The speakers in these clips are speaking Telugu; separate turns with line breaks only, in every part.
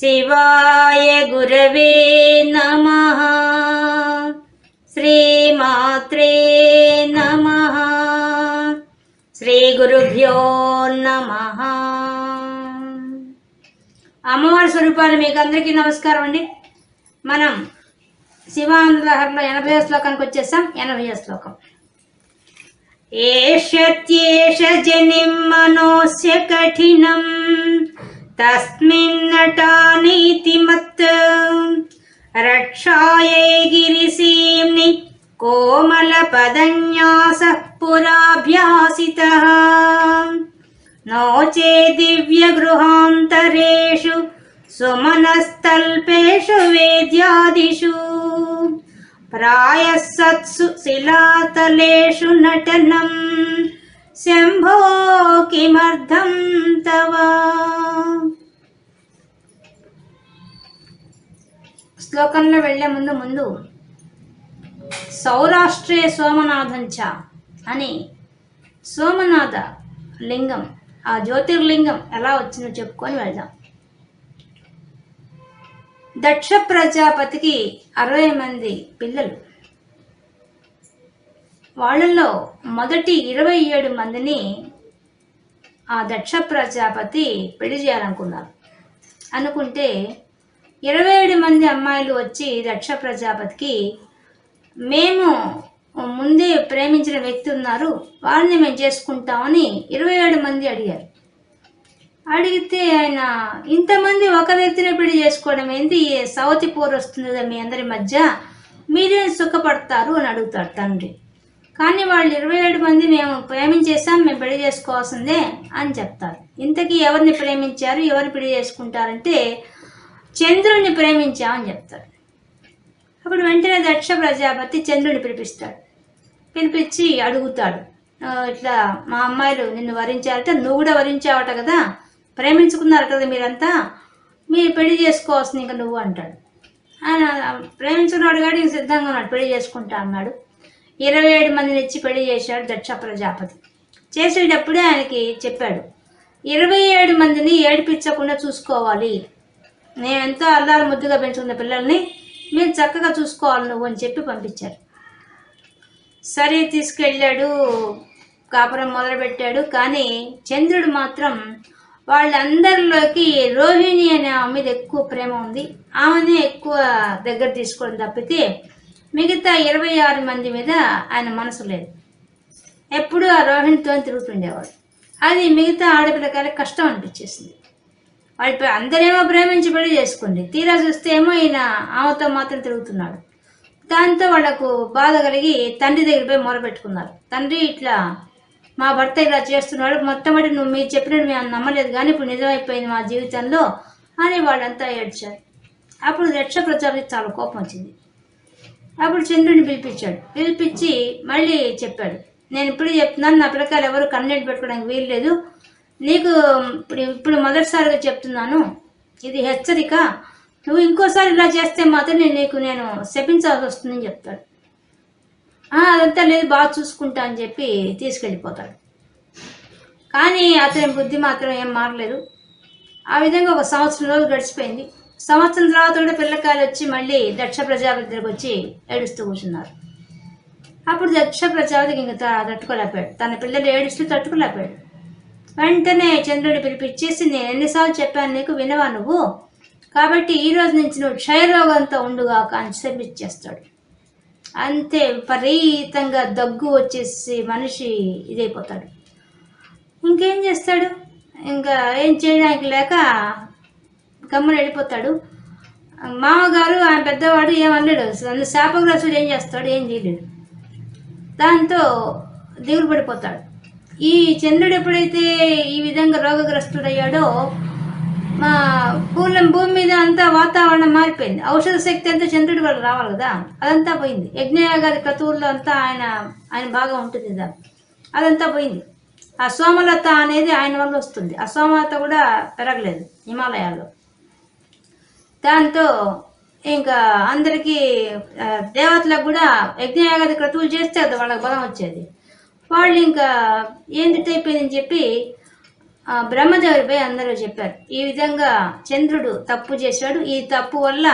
శివాయ గురవే నమ. శ్రీమాత్రే నమ. శ్రీ గురుభ్యో నమ. అమ్మవారి స్వరూపాలు మీకు అందరికీ నమస్కారం అండి. మనం శివానందలహరిలో ఎనభై శ్లోకానికి వచ్చేసాం. ఎనభై శ్లోకం. ఏషత్యేష జనిం మనోస్య కఠినం. तस्मिन्नटानीतिमत् रक्षायै गिरिसीम्नि कोमलपदन्यासः पुराभ्यासितः। नो चेत् दिव्यगृहान्तरेषु सुमनस्तल्पेषु वेद्यादिषु। प्रायः सत्सु शिलातलेषु नटनम्। ప్రాయः సత్సు శిలాతలేషు శంభో కిమర్థం తవ శ్లోకంలో వెళ్ళే ముందు ముందు సౌరాష్ట్రే సోమనాథంచ అని సోమనాథ లింగం ఆ జ్యోతిర్లింగం ఎలా వచ్చిందో చెప్పుకొని వెళ్దాం. దక్ష ప్రజాపతికి అరవై మంది పిల్లలు. వాళ్ళల్లో మొదటి ఇరవై ఏడు మందిని ఆ దక్ష ప్రజాపతి పెళ్ళి చేయాలనుకున్నారు. అనుకుంటే ఇరవై ఏడు మంది అమ్మాయిలు వచ్చి దక్ష ప్రజాపతికి మేము ముందే ప్రేమించిన వ్యక్తి ఉన్నారు వారిని మేము చేసుకుంటామని ఇరవై ఏడు మంది అడిగారు. అడిగితే ఆయన ఇంతమంది ఒక వ్యక్తిని పెళ్ళి చేసుకోవడం ఏంటి సవతి పోరు వస్తుంది కదా మీ అందరి మధ్య? మీరేం సుఖపడతారు? అని అడుగుతాడు తండ్రి. కానీ వాళ్ళు ఇరవై ఏడు మంది మేము ప్రేమించేసాం మేము పెళ్ళి చేసుకోవాల్సిందే అని చెప్తారు. ఇంతకీ ఎవరిని ప్రేమించారు ఎవరిని పెళ్ళి చేసుకుంటారంటే చంద్రుడిని ప్రేమించామని చెప్తారు. అప్పుడు వెంటనే దక్ష ప్రజాపతి చంద్రుడిని పిలిపిస్తాడు. పిలిపించి అడుగుతాడు. ఇట్లా మా అమ్మాయిలు నిన్ను వరించారంటే నువ్వు కూడా వరించావట కదా ప్రేమించుకున్నారు కదా మీరంతా మీరు పెళ్ళి చేసుకోవాల్సింది ఇంకా నువ్వు అంటాడు. ఆయన ప్రేమించుకున్నాడు కాబట్టి సిద్ధంగా ఉన్నాడు పెళ్ళి చేసుకుంటా అన్నాడు. ఇరవై ఏడు మందిని ఇచ్చి పెళ్ళి చేశాడు దక్ష ప్రజాపతి. చేసేటప్పుడే ఆయనకి చెప్పాడు ఇరవై ఏడు మందిని ఏడిపించకుండా చూసుకోవాలి. నేను ఎంతో అల్లారు ముద్దుగా పెంచుకున్న పిల్లల్ని మీరు చక్కగా చూసుకోవాలి నువ్వు అని చెప్పి పంపించారు. సరే తీసుకెళ్ళాడు కాపురం మొదలుపెట్టాడు. కానీ చంద్రుడు మాత్రం వాళ్ళందరిలోకి రోహిణి అనే ఆమె మీద ఎక్కువ ప్రేమ ఉంది. ఆమెనే ఎక్కువ దగ్గర తీసుకోవడం తప్పితే మిగతా ఇరవై ఆరు మంది మీద ఆయన మనసు లేదు. ఎప్పుడూ ఆ రోహిణితో తిరుగుతుండేవాడు. అది మిగతా ఆడపిల్లకాయలకు కష్టం అనిపించేసింది. వాళ్ళు అందరేమో ప్రేమించి పెళ్ళి చేసుకోండి. తీరా చూస్తే ఏమో ఈయన ఆమెతో మాత్రం తిరుగుతున్నాడు. దాంతో వాళ్ళకు బాధ కలిగి తండ్రి దగ్గర పోయి మొరపెట్టుకున్నారు తండ్రి ఇట్లా మా భర్త ఇలా చేస్తున్నాడు. మొట్టమొదటి నువ్వు మీరు చెప్పినట్టు మేము నమ్మలేదు కానీ ఇప్పుడు నిజమైపోయింది మా జీవితంలో అని వాళ్ళంతా ఏడ్చారు. అప్పుడు రక్ష ప్రచారానికి చాలా కోపం వచ్చింది. అప్పుడు చంద్రుడిని పిలిపించాడు. పిలిపించి మళ్ళీ చెప్పాడు. నేను ఇప్పుడు చెప్తున్నాను నా పిల్లకాయలు ఎవరు కన్నెట్ పెట్టుకోవడానికి వీలు లేదు. నీకు ఇప్పుడు ఇప్పుడు మొదటిసారిగా చెప్తున్నాను. ఇది హెచ్చరిక. నువ్వు ఇంకోసారి ఇలా చేస్తే మాత్రం నేను నీకు నేను శపించాల్సి వస్తుందని చెప్తాడు. అదంతా లేదు బాగా చూసుకుంటా అని చెప్పి తీసుకెళ్ళిపోతాడు. కానీ అతని బుద్ధి మాత్రం ఏం మారలేదు. ఆ విధంగా ఒక సంవత్సరం రోజులు గడిచిపోయింది. సంవత్సరం తర్వాత కూడా పిల్లకాయలు వచ్చి మళ్ళీ దక్ష ప్రజాపతి దగ్గరకు వచ్చి ఏడుస్తూ కూర్చున్నారు. అప్పుడు దక్ష ప్రజాపతికి ఇంకా తట్టుకోలేకపోయాడు. తన పిల్లలు ఏడుస్తూ తట్టుకోలేకపోయాడు. వెంటనే చంద్రుడిని పిలిపించేసి నేను ఎన్నిసార్లు చెప్పాను నీకు వినవా నువ్వు? కాబట్టి ఈ రోజు నుంచి నువ్వు క్షయరోగంతో ఉండుగాక అని శపించేస్తాడు. అంతే విపరీతంగా దగ్గు వచ్చేసి మనిషి ఇదైపోతాడు. ఇంకేం చేస్తాడు? ఇంకా ఏం చేయడానికి లేక గమ్మున వెళ్ళిపోతాడు. మామగారు ఆయన పెద్దవాడు ఏమనలేడు. అసలు శాపగ్రస్తుడు ఏం చేస్తాడు ఏం చేయలేడు. దాంతో దిగులు పడిపోతాడు. ఈ చంద్రుడు ఎప్పుడైతే ఈ విధంగా రోగగ్రస్తుడయ్యాడో మా పూలం భూమి మీద అంతా వాతావరణం మారిపోయింది. ఔషధ శక్తి అంతా చంద్రుడి వల్ల రావాలి కదా? అదంతా పోయింది. యజ్ఞయాగాది క్రతువుల్లో అంతా ఆయన ఆయన బాగా ఉంటుంది కదా? అదంతా పోయింది. ఆ సోమలత అనేది ఆయన వల్ల వస్తుంది. ఆ సోమలత కూడా పెరగలేదు హిమాలయాల్లో. దాంతో ఇంకా అందరికీ దేవతలకు కూడా యజ్ఞయాగాది క్రతువులు చేస్తే అది వాళ్ళకి బలం వచ్చేది. వాళ్ళు ఇంకా ఏంది అయిపోయిందని చెప్పి ఆ బ్రహ్మదేవుడిపై అందరూ చెప్పారు. ఈ విధంగా చంద్రుడు తప్పు చేశాడు. ఈ తప్పు వల్ల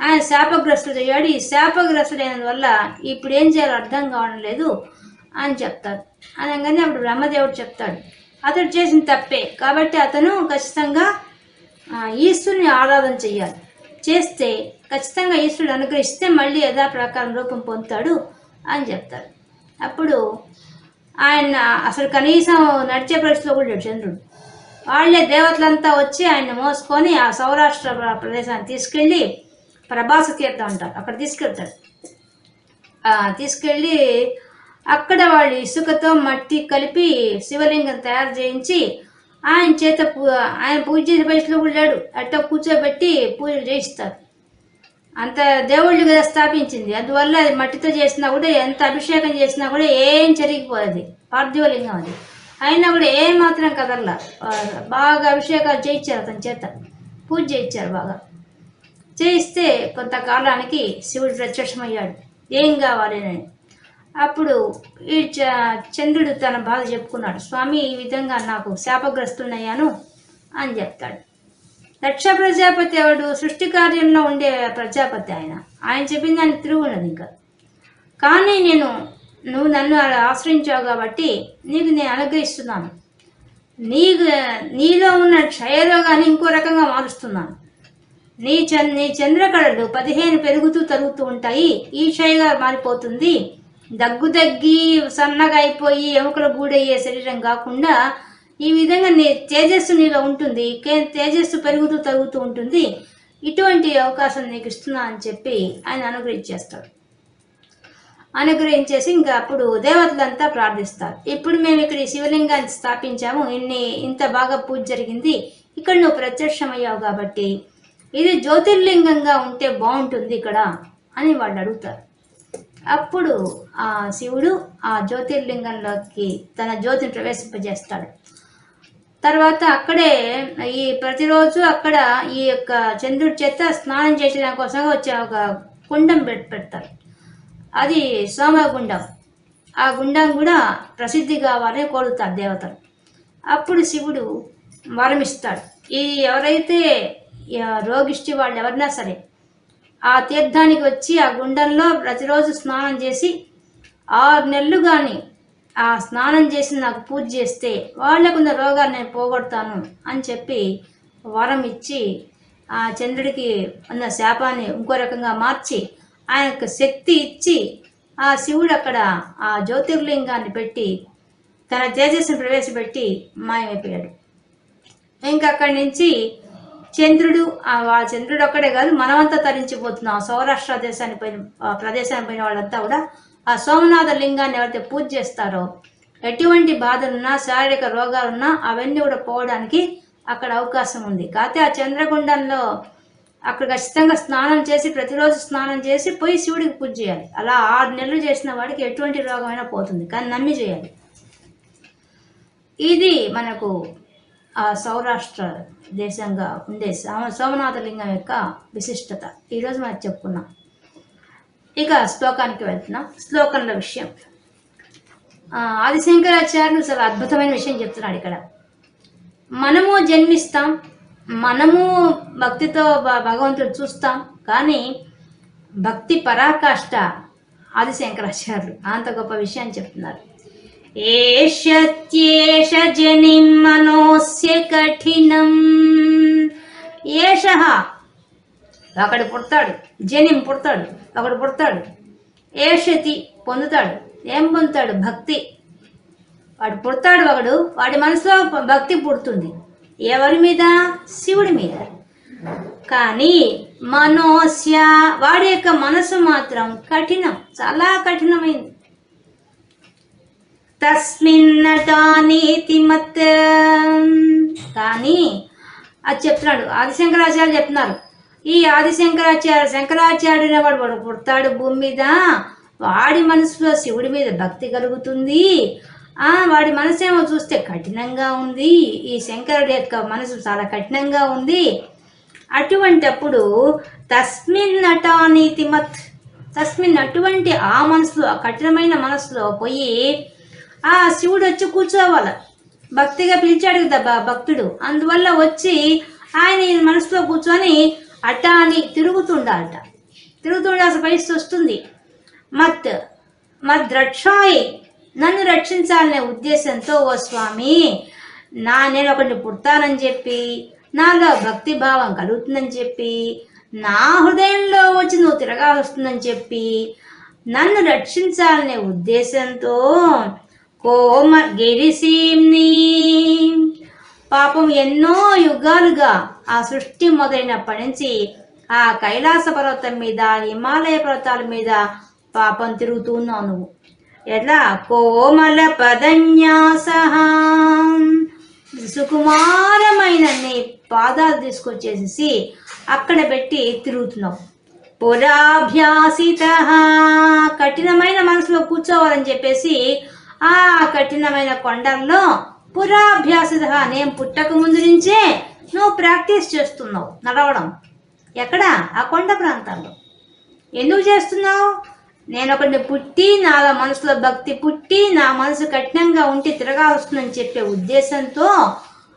ఆయన శాపగ్రస్తుడు అయ్యాడు. ఈ శాపగ్రస్తుడైన వల్ల ఇప్పుడు ఏం చేయాలో అర్థం కావడం లేదు అని చెప్తారు. అనగానే అప్పుడు బ్రహ్మదేవుడు చెప్తాడు. అతడు చేసిన తప్పే. కాబట్టి అతను ఖచ్చితంగా ఈశ్వరుని ఆరాధన చెయ్యాలి. చేస్తే ఖచ్చితంగా ఈశ్వరుడు అనుగ్రహిస్తే మళ్ళీ యథాప్రకారం రూపం పొందుతాడు అని చెప్తారు. అప్పుడు ఆయన అసలు కనీసం నడిచే పరిస్థితిలో కూడా చంద్రుడు. వాళ్ళే దేవతలంతా వచ్చి ఆయన మోసుకొని ఆ సౌరాష్ట్ర ప్రదేశాన్ని తీసుకెళ్ళి ప్రభాస తీర్థం అంటారు. అక్కడ తీసుకెళ్తాడు తీసుకెళ్ళి అక్కడ వాళ్ళు ఇసుకతో మట్టి కలిపి శివలింగం తయారు చేయించి ఆయన చేత ఆయన పూజ చేసిన పరిస్థితిలో కూడా లేడు. కూర్చోబెట్టి పూజలు చేయిస్తారు అంత దేవుళ్ళు కదా స్థాపించింది. అందువల్ల అది మట్టితో చేసినా కూడా ఎంత అభిషేకం చేసినా కూడా ఏం జరిగిపోయేది పార్థివలింగం అది. అయినా కూడా ఏం మాత్రం కదల్లా బాగా అభిషేకాలు చేయించారు అతని చేత. పూజ చేయించారు బాగా. చేయిస్తే కొంతకాలానికి శివుడు ప్రత్యక్షమయ్యాడు. ఏం కావాలి అని. అప్పుడు ఈ చ- చంద్రుడు తన బాధ చెప్పుకున్నాడు. స్వామి ఈ విధంగా నాకు శాపగ్రస్తున్నయ్యాను అని చెప్తాడు. దక్ష ప్రజాపతి ఎవడు? సృష్టి కార్యంలో ఉండే ప్రజాపతి ఆయన. ఆయన చెప్పిన దాన్ని తిరుగున్నది ఇంకా కానీ నేను నువ్వు నన్ను ఆశ్రయించావు కాబట్టి నీకు నేను అనుగ్రహిస్తున్నాను. నీకు నీలో ఉన్న క్షయరోగాన్ని ఇంకో రకంగా మారుస్తున్నాను. నీ చంద్ర నీ చంద్రకళలు పదిహేను పెరుగుతూ తరుగుతూ ఉంటాయి. ఈ క్షయగా మారిపోతుంది. దగ్గు దగ్గి సన్నగా అయిపోయి ఎముకలు గూడయ్యే శరీరం కాకుండా ఈ విధంగా నీ తేజస్సు నీలో ఉంటుంది తేజస్సు పెరుగుతూ తగ్గుతూ ఉంటుంది. ఇటువంటి అవకాశం నీకు ఇస్తున్నా అని చెప్పి ఆయన అనుగ్రహించేస్తాడు. అనుగ్రహించేసి ఇంకా అప్పుడు దేవతలంతా ప్రార్థిస్తారు. ఇప్పుడు మేము ఇక్కడ ఈ శివలింగాన్ని స్థాపించాము ఇన్ని ఇంత బాగా పూజ జరిగింది ఇక్కడ నువ్వు ప్రత్యక్షమయ్యావు కాబట్టి ఇది జ్యోతిర్లింగంగా ఉంటే బాగుంటుంది ఇక్కడ అని వాళ్ళు అడుగుతారు. అప్పుడు ఆ శివుడు ఆ జ్యోతిర్లింగంలోకి తన జ్యోతిని ప్రవేశింపజేస్తాడు. తర్వాత అక్కడే ఈ ప్రతిరోజు అక్కడ ఈ యొక్క చంద్రుడి చేత స్నానం చేసిన కోసం వచ్చే ఒక కుండం పెడతారు. అది సోమగుండం ఆ గుండం కూడా ప్రసిద్ధి కావాలని కోరుతారు దేవతలు. అప్పుడు శివుడు వరమిస్తాడు. ఈ ఎవరైతే రోగిష్టి వాళ్ళు ఎవరైనా సరే ఆ తీర్థానికి వచ్చి ఆ గుండంలో ప్రతిరోజు స్నానం చేసి ఆరు నెలలు కానీ ఆ స్నానం చేసి నాకు పూజ చేస్తే వాళ్ళకున్న రోగాలు నేను పోగొడతాను అని చెప్పి వరం ఇచ్చి ఆ చంద్రుడికి ఉన్న శాపాన్ని ఇంకో రకంగా మార్చి ఆయనకు శక్తి ఇచ్చి ఆ శివుడు అక్కడ ఆ జ్యోతిర్లింగాన్ని పెట్టి తన తేజస్సును ప్రవేశపెట్టి మాయమైపోయాడు. ఇంకా అక్కడి నుంచి చంద్రుడు ఆ చంద్రుడు ఒక్కడే కాదు మనమంతా తరించిపోతున్నాం. సౌరాష్ట్ర దేశానికి పోయిన ఆ ప్రదేశానికి పోయిన వాళ్ళంతా కూడా ఆ సోమనాథ లింగాన్ని ఎవరైతే పూజ చేస్తారో ఎటువంటి బాధలున్నా శారీరక రోగాలున్నా అవన్నీ కూడా పోవడానికి అక్కడ అవకాశం ఉంది. కాకపోతే ఆ చంద్రగుండంలో అక్కడ ఖచ్చితంగా స్నానం చేసి ప్రతిరోజు స్నానం చేసి పోయి శివుడికి పూజ చేయాలి. అలా ఆరు నెలలు చేసిన వాడికి ఎటువంటి రోగమైనా పోతుంది. కానీ నమ్మి చేయాలి. ఇది మనకు సౌరాష్ట్ర దేశంగా ఉండే సోమనాథలింగం యొక్క విశిష్టత. ఈరోజు మనం చెప్పుకున్నాం. ఇక శ్లోకానికి వెళ్తున్నాం. శ్లోకంలో విషయం. ఆదిశంకరాచార్యులు చాలా అద్భుతమైన విషయం చెప్తున్నాడు ఇక్కడ. మనము జన్మిస్తాం మనము భక్తితో భ- భగవంతుడు చూస్తాం కానీ భక్తి పరాకాష్ట ఆదిశంకరాచార్యులు. అంత గొప్ప విషయాన్ని చెప్తున్నారు. ఏషత్యేష జనిం మనోస్య కఠినం ఏష ఒకడు పుడతాడు జనిం పుడతాడు ఒకడు పుడతాడు ఏషతి పొందుతాడు ఏం పొందుతాడు? భక్తి. వాడు పుడతాడు ఒకడు వాడి మనసులో భక్తి పుడుతుంది ఎవరి మీద? శివుడి మీద. కానీ మనోస్య వాడి యొక్క మనసు మాత్రం కఠినం చాలా కఠినమైంది. తస్మిన్నటానీతి మత్ కానీ అది చెప్తున్నాడు ఆదిశంకరాచార్య చెప్తున్నారు. ఈ ఆదిశంకరాచార్య శంకరాచార్యుని వాడు వాడు పుడతాడు భూమి మీద వాడి మనసులో శివుడి మీద భక్తి కలుగుతుంది. ఆ వాడి మనసు ఏమో చూస్తే కఠినంగా ఉంది. ఈ శంకరుడి యొక్క మనసు చాలా కఠినంగా ఉంది. అటువంటప్పుడు తస్మిన్ నటానీతిమత్ తస్మిన్ అటువంటి ఆ మనసులో ఆ కఠినమైన మనసులో పోయి ఆ శివుడు వచ్చి కూర్చోవాలి. భక్తిగా పిలిచాడు కదా భక్తుడు. అందువల్ల వచ్చి ఆయన మనసులో కూర్చొని అట్ట అని తిరుగుతుండాలట. తిరుగుతుండాల్సిన పరిస్థితి వస్తుంది. మత్ మద్రక్షాయి నన్ను రక్షించాలనే ఉద్దేశంతో ఓ స్వామి నా నేను ఒకటి పుడతానని చెప్పి నాలో భక్తి భావం కలుగుతుందని చెప్పి నా హృదయంలో వచ్చి నువ్వు తిరగా వస్తుందని చెప్పి నన్ను రక్షించాలనే ఉద్దేశంతో కోమ గిరిసీమ్ని పాపం ఎన్నో యుగాలుగా ఆ సృష్టి మొదలైనప్పటి నుంచి ఆ కైలాస పర్వతం మీద హిమాలయ పర్వతాల మీద పాపం తిరుగుతూ ఉన్నావు నువ్వు. ఎట్లా? కోమల పదన్యాస సుకుమారమైన నీ పాదాలు తీసుకొచ్చేసేసి అక్కడ పెట్టి తిరుగుతున్నావు. పురాభ్యాసిత కఠినమైన మనసులో కూర్చోవాలని చెప్పేసి ఆ కఠినమైన కొండల్లో పురాభ్యాసిత నేను పుట్టక ముందు నుంచే నువ్వు ప్రాక్టీస్ చేస్తున్నావు నడవడం. ఎక్కడ? ఆ కొండ ప్రాంతాల్లో ఎందుకు చేస్తున్నావు? నేను ఒకటి పుట్టి నా మనసులో భక్తి పుట్టి నా మనసు కఠినంగా ఉంటే తిరగా వస్తుందని చెప్పే ఉద్దేశంతో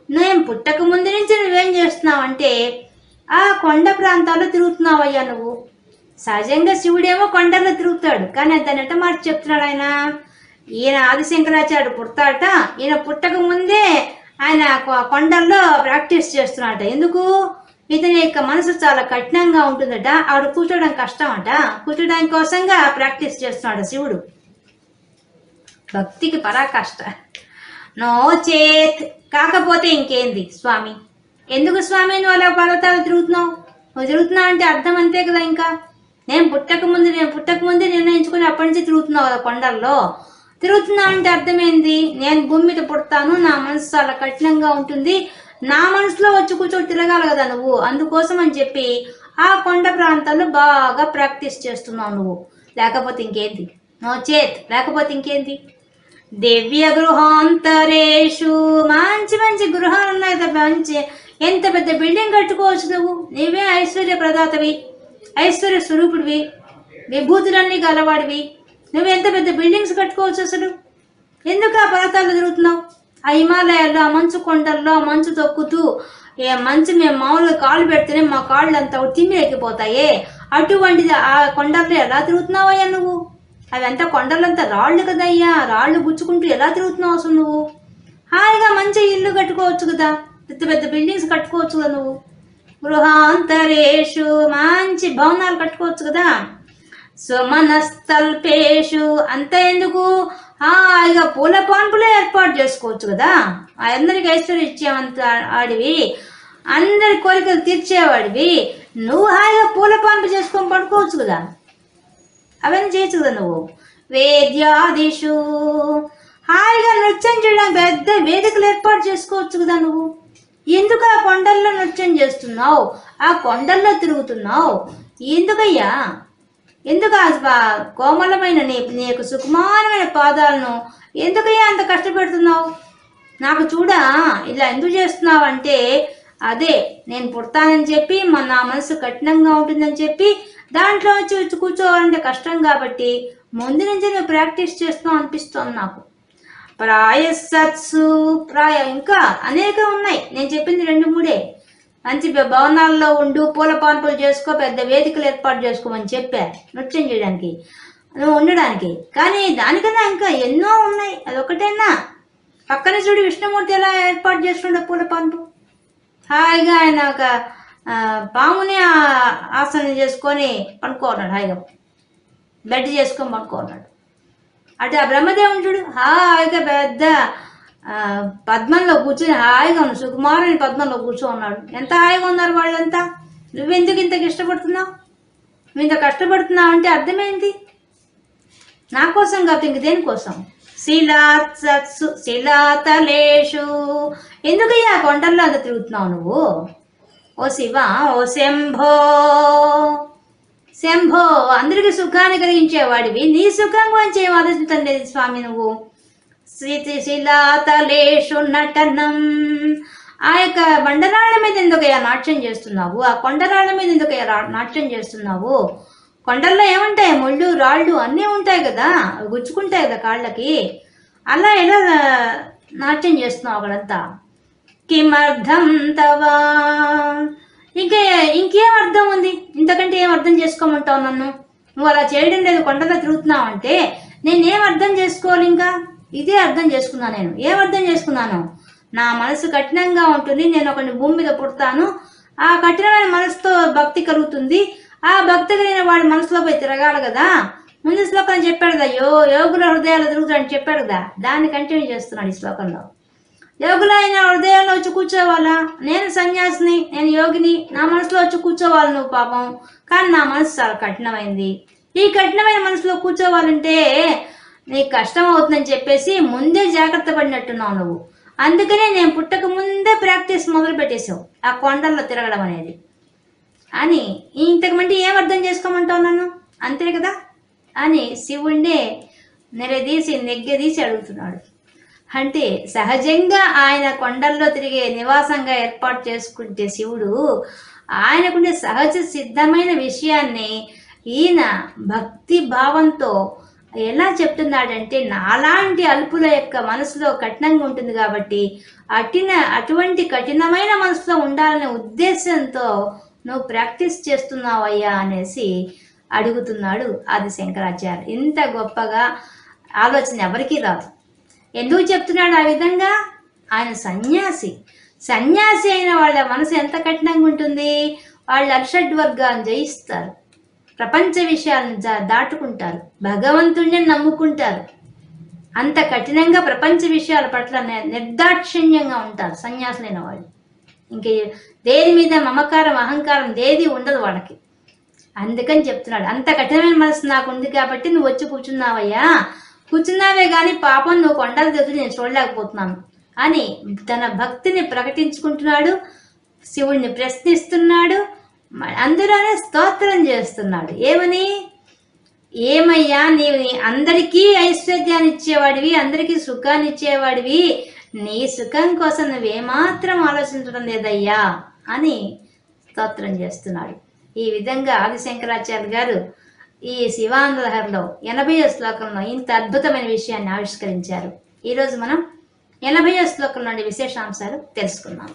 నేను పుట్టక ముందు నుంచి నువ్వేం చేస్తున్నావు అంటే ఆ కొండ ప్రాంతాల్లో తిరుగుతున్నావయ్యా నువ్వు. సహజంగా శివుడేమో కొండల్లో తిరుగుతాడు కానీ దాని ఎట్ట మార్చి చెప్తున్నాడు ఆయన? ఈయన ఆదిశంకరాచార్యుడు పుడతాట ఈయన పుట్టక ముందే ఆయన కొండల్లో ప్రాక్టీస్ చేస్తున్నాడట. ఎందుకు? ఇతని యొక్క మనసు చాలా కఠినంగా ఉంటుందట. ఆవిడ కూర్చోవడం కష్టం అట కూర్చోడానికి కోసంగా ప్రాక్టీస్ చేస్తున్నాడు శివుడు. భక్తికి పరాకాష్ట. నో చేత్. కాకపోతే ఇంకేంది స్వామి? ఎందుకు స్వామి నువ్వు అలా పర్వతాలు తిరుగుతున్నావు? నువ్వు తిరుగుతున్నావు అంటే అర్థం అంతే కదా ఇంకా? నేను పుట్టక ముందు నేను పుట్టక ముందే నిర్ణయించుకుని అప్పటి నుంచి తిరుగుతున్నావు కదా కొండల్లో. తిరుగుతున్నా అంటే అర్థమైంది. నేను భూమి మీద పుడతాను నా మనసు చాలా కఠినంగా ఉంటుంది. నా మనసులో వచ్చి కూర్చొని తిరగాలి కదా నువ్వు. అందుకోసం అని చెప్పి ఆ కొండ ప్రాంతాల్లో బాగా ప్రాక్టీస్ చేస్తున్నావు నువ్వు. లేకపోతే ఇంకేంది? నో చేత్. లేకపోతే ఇంకేంది? దివ్య గృహాంతరేషు. మంచి మంచి గృహాలు ఉన్నాయి మంచి. ఎంత పెద్ద బిల్డింగ్ కట్టుకోవచ్చు నువ్వు? నీవే ఐశ్వర్య ప్రదాతవి ఐశ్వర్య స్వరూపుడివి. విభూతులన్నీ గలవాడివి. నువ్వు ఎంత పెద్ద బిల్డింగ్స్ కట్టుకోవచ్చు అసలు? ఎందుకు ఆ పర్వతాలు తిరుగుతున్నావు? ఆ హిమాలయాల్లో ఆ మంచు కొండల్లో ఆ మంచు తొక్కుతూ ఏ మంచు మేము మామూలుగా కాళ్ళు పెడితేనే మా కాళ్ళు అంతా తిమ్మి అటువంటిది ఆ కొండల్లో ఎలా తిరుగుతున్నావయ్యా నువ్వు? అవంతా కొండలంతా రాళ్ళు కదయ్యా. రాళ్ళు గుచ్చుకుంటూ ఎలా తిరుగుతున్నావు అసలు నువ్వు? హాయిగా మంచి ఇల్లు కట్టుకోవచ్చు కదా. పెద్ద పెద్ద బిల్డింగ్స్ కట్టుకోవచ్చు కదా నువ్వు? గృహాంతరేషు మంచి భవనాలు కట్టుకోవచ్చు కదా? సుమనస్తల్పేషు అంత ఎందుకు హాయిగా పూల పాన్పులే ఏర్పాటు చేసుకోవచ్చు కదా? అందరికి ఐశ్వర్యం ఇచ్చేవంత ఆడివి. అందరి కోరికలు తీర్చేవాడివి. నువ్వు హాయిగా పూల పాన్పు చేసుకొని పడుకోవచ్చు కదా? అవన్నీ చేయొచ్చు కదా నువ్వు? వేద్యాదిషు. హాయిగా నృత్యం చేయడానికి పెద్ద వేదికలు ఏర్పాటు చేసుకోవచ్చు కదా నువ్వు? ఎందుకు ఆ కొండల్లో నృత్యం చేస్తున్నావు? ఆ కొండల్లో తిరుగుతున్నావు? ఎందుకయ్యా? ఎందుకు ఆజ్బా కోమలమైన నీ నీ యొక్క సుకుమారమైన పాదాలను ఎందుకయ్యా అంత కష్టపెడుతున్నావు? నాకు చూడా ఇలా ఎందుకు చేస్తున్నావు అంటే అదే నేను పుడతానని చెప్పి మన నా మనసు కఠినంగా ఉంటుందని చెప్పి దాంట్లో వచ్చి వచ్చి కూర్చోవాలంటే కష్టం కాబట్టి ముందు నుంచి నువ్వు ప్రాక్టీస్ చేస్తున్నావు అనిపిస్తోంది నాకు. ప్రాయసత్సు ప్రాయ ఇంకా అనేక ఉన్నాయి. నేను చెప్పింది రెండు మూడే. మంచి భవనాల్లో ఉండు పూల పాన్పులు చేసుకో పెద్ద వేదికలు ఏర్పాటు చేసుకోమని చెప్పారు నృత్యం చేయడానికి నువ్వు ఉండడానికి. కానీ దానికన్నా ఇంకా ఎన్నో ఉన్నాయి. అదొకటేనా పక్కన చూడు విష్ణుమూర్తి ఎలా ఏర్పాటు చేస్తుండే పూల పాన్పు. హాయిగా ఆయన ఒక పాముని ఆసనం చేసుకొని పడుకోన్నాడు. హాయిగా బెడ్ చేసుకొని పడుకోన్నాడు. అటు ఆ బ్రహ్మదేవుని చూడు హాయిగా పెద్ద పద్మంలో కూర్చొని హాయిగా ఉన్నాడు. సుకుమారుని పద్మంలో కూర్చో ఉన్నాడు. ఎంత హాయిగా ఉన్నారు వాళ్ళంతా? నువ్వెందుకు ఇంతకు ఇష్టపడుతున్నావు? నువ్వు ఇంత కష్టపడుతున్నావు అంటే అర్థమైంది. నా కోసం కాదు ఇంక దేనికోసం శిలాత్సత్సు శిలాతలేషు ఎందుకయ్యా కొండల్లో అంత తిరుగుతున్నావు నువ్వు? ఓ శివ ఓ శంభో. శంభో అందరికీ సుఖాన్ని కలిగించేవాడివి. నీ సుఖం గురించి ఏం ఆలోచించడం లేదు స్వామి నువ్వు? శ్రీ శిలాతలేషు నటనం. ఆ యొక్క బండరాళ్ళ మీద ఎందుకయ్యా నాట్యం చేస్తున్నావు? ఆ కొండరాళ్ళ మీద ఎందుకయ్యా రా- నాట్యం చేస్తున్నావు? కొండల్లో ఏముంటాయి ముళ్ళు రాళ్ళు అన్నీ ఉంటాయి కదా అవి గుచ్చుకుంటాయి కదా కాళ్ళకి. అలా ఎలా నాట్యం చేస్తున్నావు అక్కడంతా? కిమర్థం తవా. ఇంకా ఇంకేం అర్థం ఉంది? ఇంతకంటే ఏం అర్థం చేసుకోమంటావు నన్ను? నువ్వు అలా చేయడం లేదు కొండలో తిరుగుతున్నావు అంటే నేనేం అర్థం చేసుకోవాలి ఇంకా? ఇదే అర్థం చేసుకున్నాను నేను. ఏం అర్థం చేసుకున్నాను? నా మనసు కఠినంగా ఉంటుంది నేను ఒకరిని భూమి మీద పుడతాను. ఆ కఠినమైన మనసుతో భక్తి కలుగుతుంది. ఆ భక్తి కలిగిన వాడి మనసులో పోయి తిరగాలి కదా. ముందు శ్లోకం చెప్పాడు కదా యో యోగుల హృదయాలు తిరుగుతాడని చెప్పాడు కదా. దాన్ని కంటిన్యూ చేస్తున్నాడు ఈ శ్లోకంలో. యోగులైన హృదయంలో వచ్చి కూర్చోవాలా? నేను సన్యాసిని నేను యోగిని నా మనసులో వచ్చి కూర్చోవాలి నువ్వు పాపం. కానీ నా మనసు చాలా కఠినమైంది. ఈ కఠినమైన మనసులో కూర్చోవాలంటే నీకు కష్టం అవుతుందని చెప్పేసి ముందే జాగ్రత్త పడినట్టున్నావు నువ్వు. అందుకనే నేను పుట్టక ముందే ప్రాక్టీస్ మొదలు పెట్టేశావు ఆ కొండల్లో తిరగడం అనేది. అని ఇంతకుమంటే ఏం అర్థం చేసుకోమంటావు నన్ను? అంతే కదా? అని శివుణ్ణే నిలదీసి నెగ్గదీసి అడుగుతున్నాడు. అంటే సహజంగా ఆయన కొండల్లో తిరిగే నివాసంగా ఏర్పాటు చేసుకుంటే శివుడు ఆయనకుండే సహజ సిద్ధమైన విషయాన్ని ఈయన భక్తి భావంతో ఎలా చెప్తున్నాడంటే నాలాంటి అల్పుల యొక్క మనసులో కఠినంగా ఉంటుంది కాబట్టి అటిన అటువంటి కఠినమైన మనసులో ఉండాలనే ఉద్దేశంతో నువ్వు ప్రాక్టీస్ చేస్తున్నావయ్యా అనేసి అడుగుతున్నాడు ఆది శంకరాచార్య ఇంత గొప్పగా ఆలోచన ఎవరికీ రాదు. ఎందుకు చెప్తున్నాడు ఆ విధంగా? ఆయన సన్యాసి. సన్యాసి అయిన వాళ్ళ మనసు ఎంత కఠినంగా ఉంటుంది? వాళ్ళు అర్షడ్ వర్గాన్ని జయిస్తారు. ప్రపంచ విషయాలను దాటుకుంటారు. భగవంతుడిని నమ్ముకుంటారు. అంత కఠినంగా ప్రపంచ విషయాల పట్ల ని- నిర్దాక్షిణ్యంగా ఉంటారు సన్యాసులైన వాళ్ళు. ఇంకే దేని మీద మమకారం అహంకారం దేది ఉండదు వాళ్ళకి. అందుకని చెప్తున్నాడు. అంత కఠినమైన మనసు నాకు ఉంది కాబట్టి నువ్వు వచ్చి కూర్చున్నావయ్యా. కూర్చున్నావే కానీ పాపం నువ్వు కొండల దగ్గర నేను చూడలేకపోతున్నాను. అని తన భక్తిని ప్రకటించుకుంటున్నాడు. శివుణ్ణి ప్రశ్నిస్తున్నాడు. అందులోనే స్తోత్రం చేస్తున్నాడు. ఏమని? ఏమయ్యా నీవు అందరికీ ఐశ్వర్యాన్ని ఇచ్చేవాడివి అందరికీ సుఖాన్ని ఇచ్చేవాడివి. నీ సుఖం కోసం నువ్వేమాత్రం ఆలోచించడం లేదయ్యా అని స్తోత్రం చేస్తున్నాడు. ఈ విధంగా ఆదిశంకరాచార్య గారు ఈ శివానందహర్లో ఎనభై శ్లోకంలో ఇంత అద్భుతమైన విషయాన్ని ఆవిష్కరించారు. ఈరోజు మనం ఎనభై శ్లోకం నుండి విశేషాంశాలు తెలుసుకున్నాం